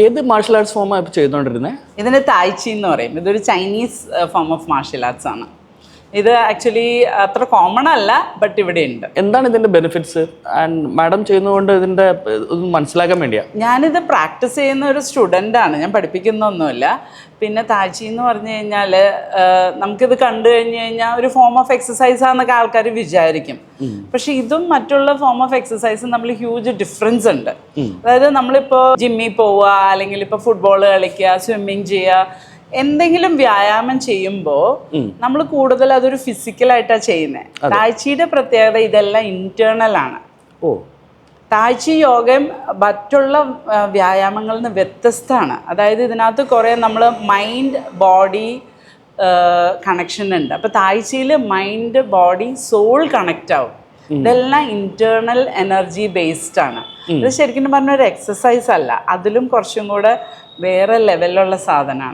ഏത് martial arts ഫോമാണ് ചെയ്തുകൊണ്ടിരുന്നത് ഇതിന് തായ്ച്ചി എന്ന് പറയും. ഇതൊരു Chinese form of martial arts ആണ്. ഇത് ആക്ച്വലി അത്ര കോമൺ അല്ല ബട്ട് ഇവിടെ ഉണ്ട്. എന്താണ് ഇതിന്റെ ബെനിഫിറ്റ്സ് ആൻഡ് മാഡം ചെയ്യുന്നതുകൊണ്ട് ഇതിന്റെ മനസ്സിലാക്കാൻ വേണ്ടിയാണ് ഞാനിത് പ്രാക്ടീസ് ചെയ്യുന്ന ഒരു സ്റ്റുഡന്റ് ആണ്. ഞാൻ പഠിപ്പിക്കുന്നൊന്നുമില്ല. പിന്നെ താഴ്ച എന്ന് പറഞ്ഞു കഴിഞ്ഞാൽ നമുക്കിത് കണ്ടു കഴിഞ്ഞു കഴിഞ്ഞാൽ ഒരു ഫോം ഓഫ് എക്സസൈസ് ആണെന്നൊക്കെ ആൾക്കാർ വിചാരിക്കും. പക്ഷെ ഇതും മറ്റുള്ള ഫോം ഓഫ് എക്സസൈസും നമ്മൾ ഹ്യൂജ് ഡിഫറൻസ് ഉണ്ട്. അതായത് നമ്മളിപ്പോൾ ജിമ്മിൽ പോവുക അല്ലെങ്കിൽ ഇപ്പോൾ ഫുട്ബോൾ കളിക്കുക സ്വിമ്മിങ് ചെയ്യുക എന്തെങ്കിലും വ്യായാമം ചെയ്യുമ്പോൾ നമ്മൾ കൂടുതൽ അതൊരു ഫിസിക്കലായിട്ടാണ് ചെയ്യുന്നത് താഴ്ചയുടെ പ്രത്യേകത ഇതെല്ലാം ഇന്റേണൽ ആണ്. ഓ. താഴ്ച യോഗം മറ്റുള്ള വ്യായാമങ്ങളിൽ നിന്ന് വ്യത്യസ്തമാണ്. അതായത് ഇതിനകത്ത് കുറേ നമ്മൾ മൈൻഡ് ബോഡി കണക്ഷൻ ഉണ്ട്. അപ്പോൾ താഴ്ചയിൽ മൈൻഡ് ബോഡി സോൾ കണക്റ്റ് ആവും. ഇതെല്ലാം ഇന്റേണൽ എനർജി ബേസ്ഡ് ആണ്. ഇത് ശരിക്കും പറഞ്ഞ ഒരു എക്സസൈസ് അല്ല. അതിലും കുറച്ചും കൂടെ വേറെ ലെവലിലുള്ള സാധനമാണ്